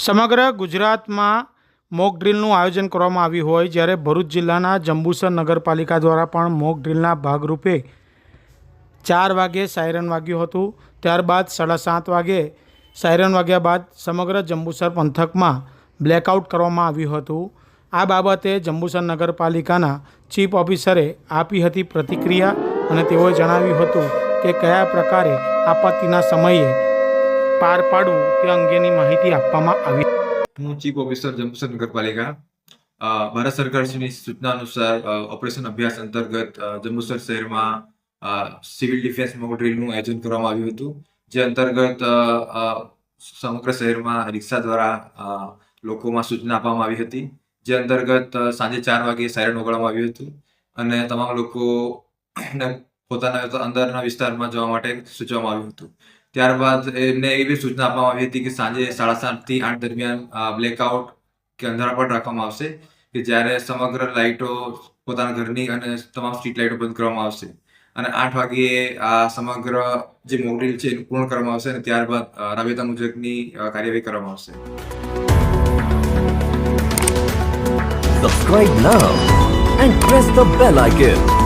સમગ્ર ગુજરાતમાં મોક ડ્રિલનું આયોજન કરવામાં આવ્યું હોય જ્યારે ભરૂચ જિલ્લાના જંબુસર નગરપાલિકા દ્વારા પણ મોક ડ્રિલના ભાગરૂપે ચાર વાગે સાયરન વાગ્યું હતું. ત્યારબાદ સાડા સાત વાગે સાયરન વાગ્યા બાદ સમગ્ર જંબુસર પંથકમાં બ્લેકઆઉટ કરવામાં આવ્યું હતું. આ બાબતે જંબુસર નગરપાલિકાના ચીફ ઓફિસરે આપી હતી પ્રતિક્રિયા અને તેઓએ જણાવ્યું હતું કે કયા પ્રકારે આપત્તિના સમયે પાર પાડવું તે અંગેની માહિતી આપવામાં આવી. હું ચીફ ઓફિસર જંબુસર નગરપાલિકા ભારત સરકારશ્રીની સૂચના અનુસાર ઓપરેશન અભ્યાસ અંતર્ગત જંબુસર શહેરમાં સિવિલ ડિફેન્સ મોક ડ્રીલનું આયોજન કરવામાં આવ્યું હતું, જે અંતર્ગત સમગ્ર શહેરમાં રિક્ષા દ્વારા લોકોમાં સૂચના આપવામાં આવી હતી, જે અંતર્ગત સાંજે ચાર વાગે સાયરન વગાડવામાં આવ્યું હતું અને તમામ લોકો પોતાના અંદરના વિસ્તારમાં જવા માટે સૂચવવામાં આવ્યું હતું. ત્યારબાદ એમને એવી સૂચના આપવામાં આવી હતી કે સાંજે સાડા સાતથી આઠ દરમિયાન બ્લેકઆઉટ કે અંધારા પર રાખવામાં આવશે કે જ્યારે સમગ્ર લાઇટો પોતાના ઘરની અને તમામ સ્ટ્રીટ લાઇટો બંધ કરવામાં આવશે અને આઠ વાગ્યે આ સમગ્ર જે મોકડ્રીલ છે એનું પૂર્ણ કરવામાં આવશે અને ત્યારબાદ રાબેતા મુજબની કાર્યવાહી કરવામાં આવશે subscribe now and press the bell icon.